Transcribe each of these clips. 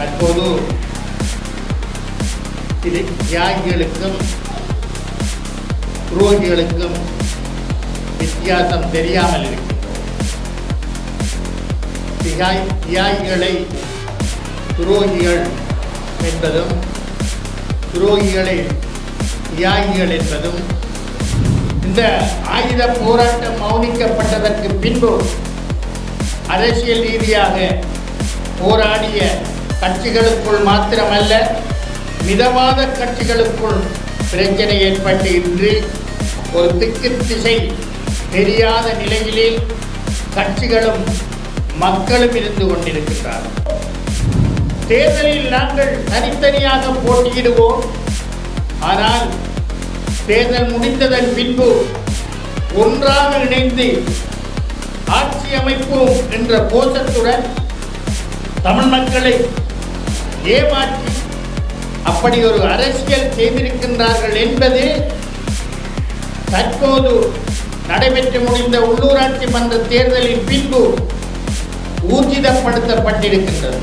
தற்போது இது தியாகிகளுக்கும் துரோகிகளுக்கும் வித்தியாசம் தெரியாமல் இருக்கிறது தியாகிகளை துரோகிகள் என்பதும் துரோகிகளை தியாகிகள் என்பதும் இந்த ஆயுத போராட்டம் மௌனிக்கப்பட்டதற்கு பின்பு அரசியல் ரீதியாக போராடிய கட்சிகளுக்குள் மாத்திரமல்ல மிதவாத கட்சிகளுக்குள் பிரச்சனை ஏற்பட்டு இன்று ஒரு திக்கு திசை தெரியாத நிலையிலே கட்சிகளும் மக்களும் இருந்து கொண்டிருக்கின்றார்கள். தேர்தலில் நாங்கள் தனித்தனியாக போட்டியிடுவோம். ஆனால் தேர்தல் முடிந்ததன் பின்பு ஒன்றாக இணைந்து ஆட்சி அமைப்போம் என்ற கோஷத்துடன் தமிழ் மக்களை ஏமாற்றி அப்படி ஒரு அரசியல் செய்திருக்கின்றார்கள் என்பது தற்போது நடைபெற்று முடிந்த உள்ளூராட்சி மன்ற தேர்தலின் பின்பு ஊர்ஜிதப்படுத்தப்பட்டிருக்கின்றது.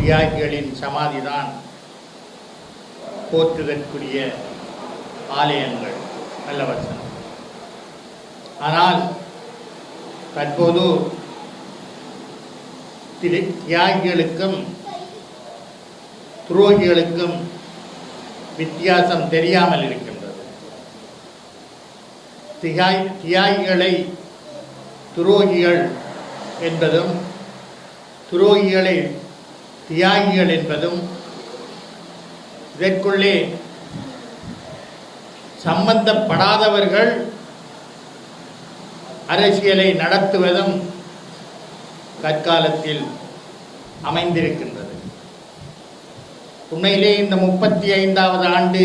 தியாகிகளின் சமாதிதான் போற்றுதற்குரிய ஆலயங்கள் நல்ல வசனம். ஆனால் தற்போது திரு தியாகிகளுக்கும் துரோகிகளுக்கும் வித்தியாசம் தெரியாமல் இருக்கின்றது. தியாய் தியாகிகளை துரோகிகள் என்பதும் துரோகிகளை தியாகிகள் என்பதும் இதற்குள்ளே சம்பந்தப்படாதவர்கள் அரசியலை நடத்துவதும் தற்காலத்தில் அமைந்திருக்கின்றது. உண்மையிலே இந்த முப்பத்தி ஐந்தாவது ஆண்டு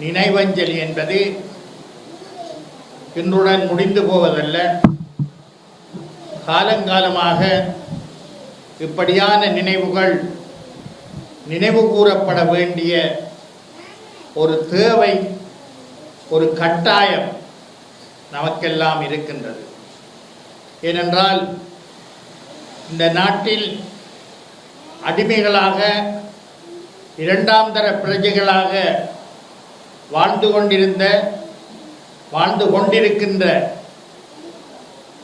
நினைவஞ்சலி என்பது இன்றுடன் முடிந்து போவதல்ல. காலங்காலமாக இப்படியான நினைவுகள் நினைவு கூறப்பட வேண்டிய ஒரு தேவை ஒரு கட்டாயம் நமக்கெல்லாம் இருக்கின்றது. ஏனென்றால் இந்த நாட்டில் அடிமைகளாக இரண்டாம் தர பிரஜைகளாக வாழ்ந்து கொண்டிருந்த வாழ்ந்து கொண்டிருக்கின்ற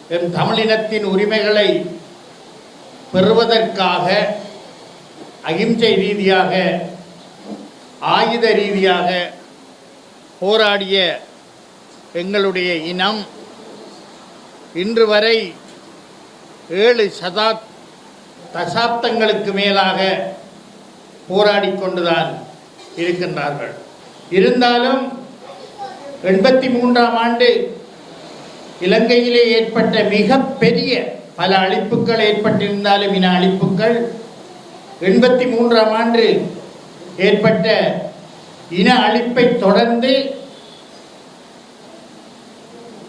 எம் தமிழினத்தின் உரிமைகளை பெறுவதற்காக அகிம்சை ரீதியாக ஆயுத ரீதியாக போராடிய எங்களுடைய இனம் இன்று வரை ஏழு சதா தசாப்தங்களுக்கு மேலாக போராடி கொண்டுதான் இருக்கின்றார்கள். இருந்தாலும் எண்பத்தி மூன்றாம் ஆண்டு இலங்கையிலே ஏற்பட்ட மிகப்பெரிய பல அழிப்புகள் ஏற்பட்டிருந்தாலும் இன அழிப்புகள் எண்பத்தி மூன்றாம் ஆண்டு ஏற்பட்ட இன அழிப்பை தொடர்ந்து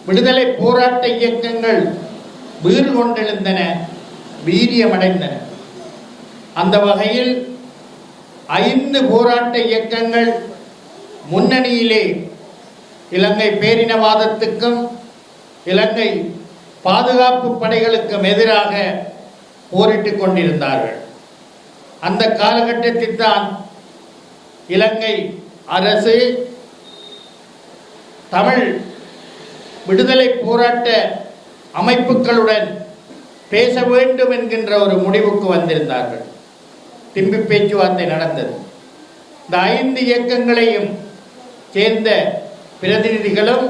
விடுதலை போராட்ட இயக்கங்கள் வீறு கொண்டெழுந்தன வீரியமடைந்தன. அந்த வகையில் ஐந்து போராட்ட இயக்கங்கள் முன்னணியிலே இலங்கை பேரினவாதத்துக்கும் இலங்கை பாதுகாப்பு படைகளுக்கும் எதிராக போரிட்டுக் கொண்டிருந்தார்கள். அந்த காலகட்டத்தில் தான் இலங்கை அரசு தமிழ் விடுதலை போராட்ட அமைப்புகளுடன் பேச வேண்டும் என்கின்ற ஒரு முடிவுக்கு வந்திருந்தார்கள். திம்பி பேச்சுவார்த்தை நடந்தது. இந்த ஐந்து இயக்கங்களையும் சேர்ந்த பிரதிநிதிகளும்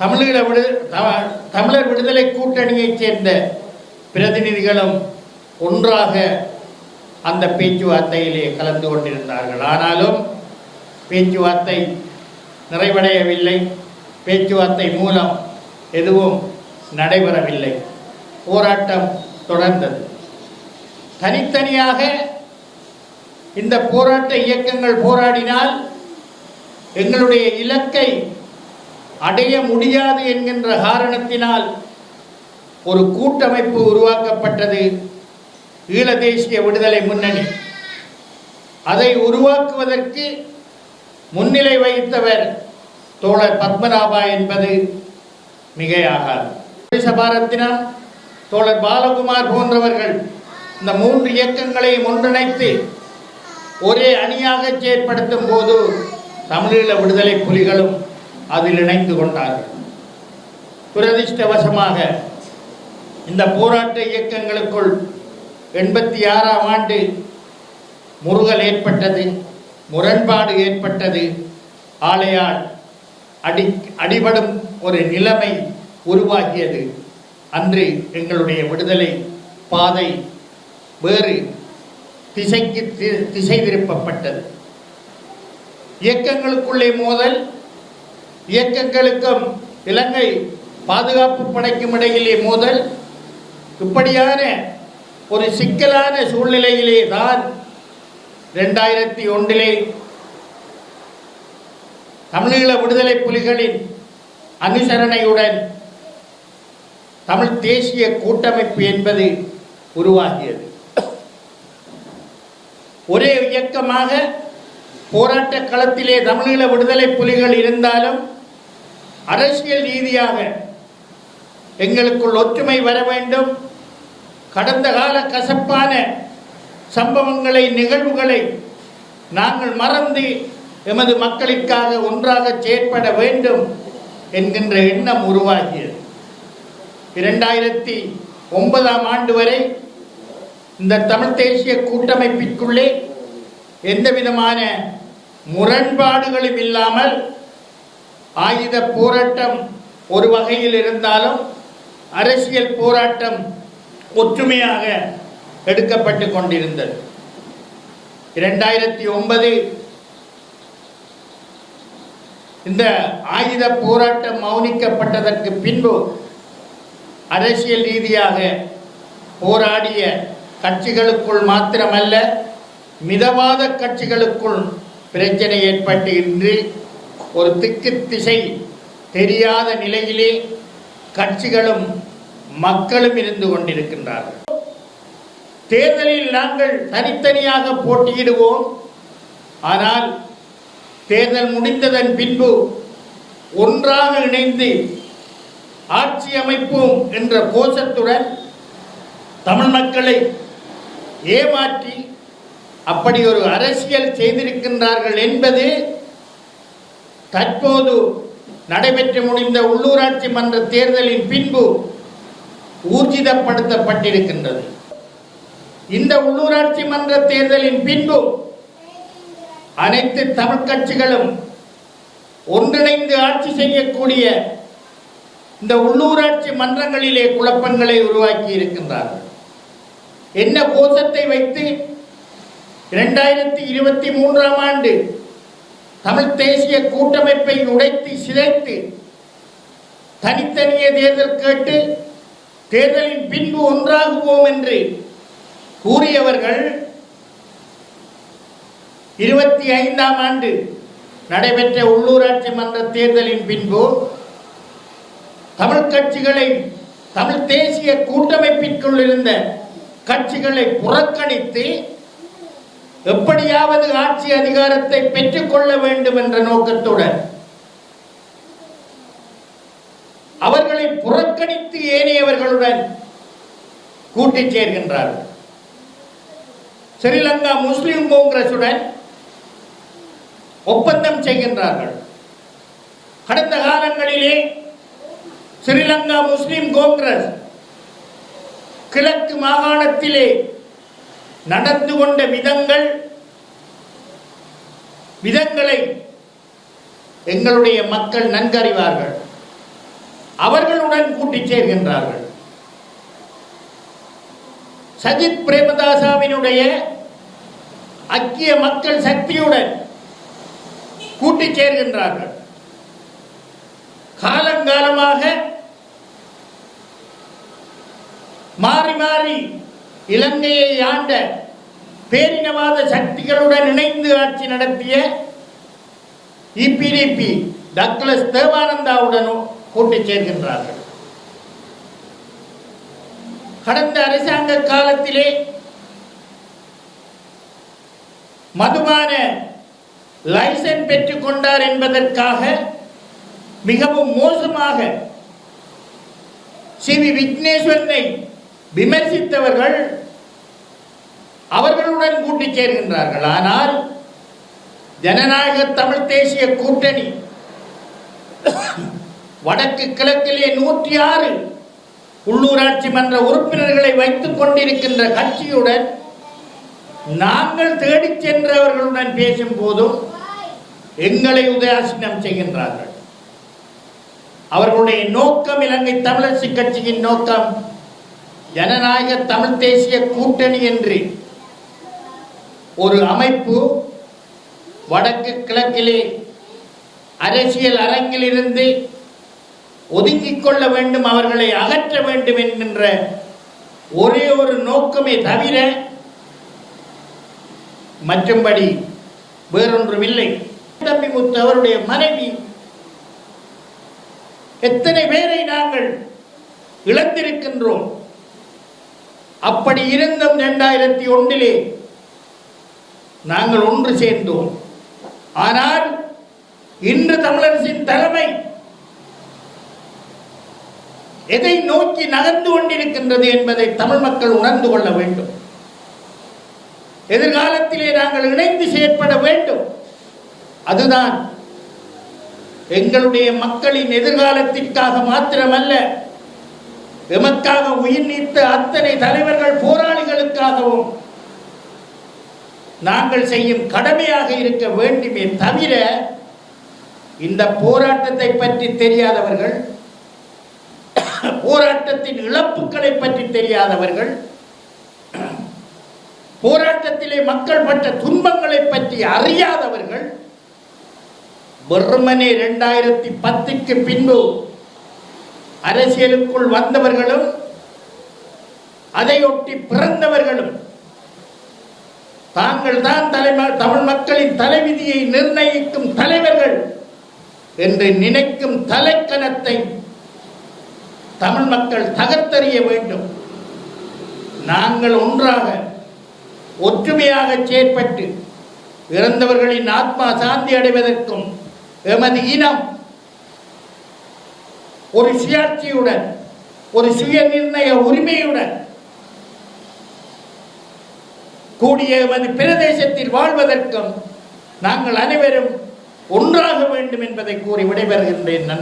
தமிழீழ விடு தமிழர் விடுதலை கூட்டணியைச் சேர்ந்த பிரதிநிதிகளும் ஒன்றாக அந்த பேச்சுவார்த்தையிலே கலந்து கொண்டிருந்தார்கள். ஆனாலும் பேச்சுவார்த்தை நிறைவடையவில்லை. பேச்சுவார்த்தை மூலம் எதுவும் நடைபெறவில்லை. போராட்டம் தொடர்ந்தது. தனித்தனியாக இந்த போராட்ட இயக்கங்கள் போராடினால் எங்களுடைய இலக்கை அடைய முடியாது என்கின்ற காரணத்தினால் ஒரு கூட்டமைப்பு உருவாக்கப்பட்டது ஈழ தேசிய விடுதலை முன்னணி. அதை உருவாக்குவதற்கு முன்னிலை வகித்தவர் தோழர் பத்மநாபா என்பது மிகையாகாது. சபாரத்தினா தோழர் பாலகுமார் போன்றவர்கள் இந்த மூன்று இயக்கங்களையும் ஒன்றிணைத்து ஒரே அணியாக செயற்படுத்தும் போது தமிழீழ விடுதலை புலிகளும் அதில் இணைந்து கொண்டார்கள். துரதிருஷ்டவசமாக இந்த போராட்ட இயக்கங்களுக்குள் எண்பத்தி ஆறாம் ஆண்டு முருகல் ஏற்பட்டது முரண்பாடு ஏற்பட்டது. ஆலையால் அடி அடிபடும் ஒரு நிலைமை உருவாகியது. அன்று எங்களுடைய விடுதலை பாதை வேறு திசைக்கு தி- திசை திருப்பப்பட்டது. இயக்கங்களுக்குள்ளே மோதல் இயக்கங்களுக்கும் இலங்கை பாதுகாப்பு படைக்கும் இடையிலே மோதல் இப்படியான ஒரு சிக்கலான சூழ்நிலையிலே தான் ரெண்டாயிரத்தி ஒன்றிலே தமிழீழ விடுதலை புலிகளின் அனுசரணையுடன் தமிழ் தேசிய கூட்டமைப்பு என்பது உருவாகியது. ஒரே இயக்கமாக போராட்ட களத்திலே தமிழீழ விடுதலை புலிகள் இருந்தாலும் அரசியல் ரீதியாக எங்களுக்குள் ஒற்றுமை வர வேண்டும். கடந்த கால கசப்பான சம்பவங்களை நிகழ்வுகளை நாங்கள் மறந்து எமது மக்களுக்காக ஒன்றாக செயற்பட வேண்டும் என்கின்ற எண்ணம் உருவாகியது. இரண்டாயிரத்தி ஒன்பதாம் ஆண்டு வரை இந்த தமிழ் தேசிய கூட்டமைப்பிற்குள்ளே எந்த விதமான முரண்பாடுகளும் இல்லாமல் ஆயுத போராட்டம் ஒரு வகையில் இருந்தாலும் அரசியல் போராட்டம் ஒற்றுமையாக எடுக்கப்பட்டு கொண்டிருந்தது. இரண்டாயிரத்தி ஒன்பது இந்த ஆயுத போராட்டம் மௌனிக்கப்பட்டதற்கு பின்பு அரசியல் ரீதியாக போராடிய கட்சிகளுக்குள் மாத்திரமல்ல மிதவாத கட்சிகளுக்குள் பிரச்சனை ஏற்பட்டு இன்று ஒரு திக்கு திசை தெரியாத நிலையிலே கட்சிகளும் மக்களும் இருந்து கொண்டிருக்கின்றார்கள். தேர்தலில் நாங்கள் தனித்தனியாக போட்டியிடுவோம். ஆனால் தேர்தல் முடிந்ததன் பின்பு ஒன்றாக இணைந்து ஆட்சி அமைப்போம் என்ற கோஷத்துடன் தமிழ் மக்களை ஏமாற்றி அப்படி ஒரு அரசியல் செய்திருக்கின்றார்கள் என்பது தற்போது நடைபெற்று முடிந்த உள்ளூராட்சி மன்ற தேர்தலின் பின்பு ஊர்ஜிதப்படுத்தப்பட்டிருக்கின்றது. இந்த உள்ளூராட்சி மன்ற தேர்தலின் பின்பு அனைத்து தமிழ் கட்சிகளும் ஒன்றிணைந்து ஆட்சி செய்யக்கூடிய இந்த உள்ளூராட்சி மன்றங்களிலே குழப்பங்களை உருவாக்கி இருக்கின்றார்கள். என்ன கோஷத்தை வைத்து இரண்டாயிரத்தி இருபத்தி மூன்றாம் ஆண்டு தமிழ் தேசிய கூட்டமைப்பை உடைத்து சிதைத்து தனித்தனியே தேர்தல் கேட்டு தேர்தலின் பின்பு ஒன்றாகுவோம் என்று கூறியவர்கள் இருபத்தி ஐந்தாம் ஆண்டு நடைபெற்ற உள்ளூராட்சி மன்ற தேர்தலின் பின்பு கட்சிகளை தமிழ் தேசிய கூட்டமைப்பிற்குள் இருந்த கட்சிகளை புறக்கணித்து எப்படியாவது ஆட்சி அதிகாரத்தை பெற்றுக்கொள்ள வேண்டும் என்ற நோக்கத்துடன் அவர்களை புறக்கணித்து ஏனையவர்களுடன் கூட்டிச் சேர்கின்றார்கள். ஸ்ரீலங்கா முஸ்லிம் காங்கிரசுடன் ஒப்பந்தம் செய்கின்றார்கள். கடந்த காலங்களிலே ஸ்ரீலங்கா முஸ்லிம் காங்கிரஸ் கிழக்கு மாகாணத்திலே நடந்து கொண்ட விதங்கள் விதங்களை எங்களுடைய மக்கள் நன்கறிவார்கள். அவர்களுடன் கூட்டிச் சேர்கின்றார்கள். சஜித் பிரேமதாசாவினுடைய ஐக்கிய மக்கள் சக்தியுடன் கூட்டிச் சேர்கின்றார்கள். காலங்காலமாக மாறி மாறி இலங்கையை ஆண்ட பேரினவாத சக்திகளுடன் இணைந்து ஆட்சி நடத்திய இபிடிபி டக்ளஸ் தேவானந்தாவுடனும் கூட்டி சேர்கின்றார்கள். கடந்த அரசாங்க காலத்திலே மதுபான லைசன் பெற்றுக் கொண்டார் என்பதற்காக மிகவும் மோசமாக சி வி விக்னேஸ்வரனை விமர்சித்தவர்கள் அவர்களுடன் கூட்டி சேர்கின்றார்கள். ஆனால் ஜனநாயக தமிழ் தேசிய கூட்டணி வடக்கு கிழக்கிலே நூற்றி ஆறு உள்ளூராட்சி மன்ற உறுப்பினர்களை வைத்துக் கொண்டிருக்கின்ற கட்சியுடன் நாங்கள் தேடிச் சென்றவர்களுடன் பேசும் போதும் எங்களை உதாசீனம் செய்கின்றார்கள். அவர்களுடைய நோக்கம் இலங்கை தமிழரசு கட்சியின் நோக்கம் ஜனநாயக தமிழ் தேசிய கூட்டணி என்று ஒரு அமைப்பு வடக்கு கிழக்கிலே அரசியல் அரங்கிலிருந்து ஒதுங்கிக் கொள்ள வேண்டும் அவர்களை அகற்ற வேண்டும் என்கின்ற ஒரே ஒரு நோக்கமே தவிர மற்றும்படி வேறொன்றுமில்லை. தம்பி முத்து அவருடைய மனைவி எத்தனை பேரை நாங்கள் இழந்திருக்கின்றோம்? அப்படி இருந்தும் இரண்டாயிரத்தி ஒன்றிலே நாங்கள் ஒன்று சேர்ந்தோம். ஆனால் இன்று தமிழரசின் தலைமை எதை நோக்கி நகர்ந்து கொண்டிருக்கின்றது என்பதை தமிழ் மக்கள் உணர்ந்து கொள்ள வேண்டும். எதிர்காலத்திலே நாங்கள் இணைந்து செயற்பட வேண்டும். அதுதான் எங்களுடைய மக்களின் எதிர்காலத்திற்காக மாத்திரமல்ல எமக்காக உயிர் நீத்த அத்தனை தலைவர்கள் போராளிகளுக்காகவும் நாங்கள் செய்யும் கடமையாக இருக்க வேண்டுமே தவிர இந்த போராட்டத்தை பற்றி தெரியாதவர்கள் போராட்டத்தின் இழப்புகளை பற்றி தெரியாதவர்கள் போராட்டத்திலே மக்கள் பட்ட துன்பங்களை பற்றி அறியாதவர்கள் வெறுமனே இரண்டாயிரத்தி பத்துக்கு பின்பு அரசியலுக்குள் வந்தவர்களும் அதையொட்டி பிறந்தவர்களும் தாங்கள் தான் தலைம தமிழ் மக்களின் தலைவிதியை நிர்ணயிக்கும் தலைவர்கள் என்று நினைக்கும் தலைக்கணத்தை தமிழ் மக்கள் தகர்த்தறிய வேண்டும். நாங்கள் ஒன்றாக ஒற்றுமையாக செயற்பட்டு இறந்தவர்களின் ஆத்மா சாந்தி அடைவதற்கும் எமது இனம் ஒரு சுயாட்சியுடன் ஒரு சுய நிர்ணய உரிமையுடன் கூடிய எமது பிரதேசத்தில் வாழ்வதற்கும் நாங்கள் அனைவரும் ஒன்றாக வேண்டும் என்பதை கூறி விடைபெறுகின்றேன். நன்றி.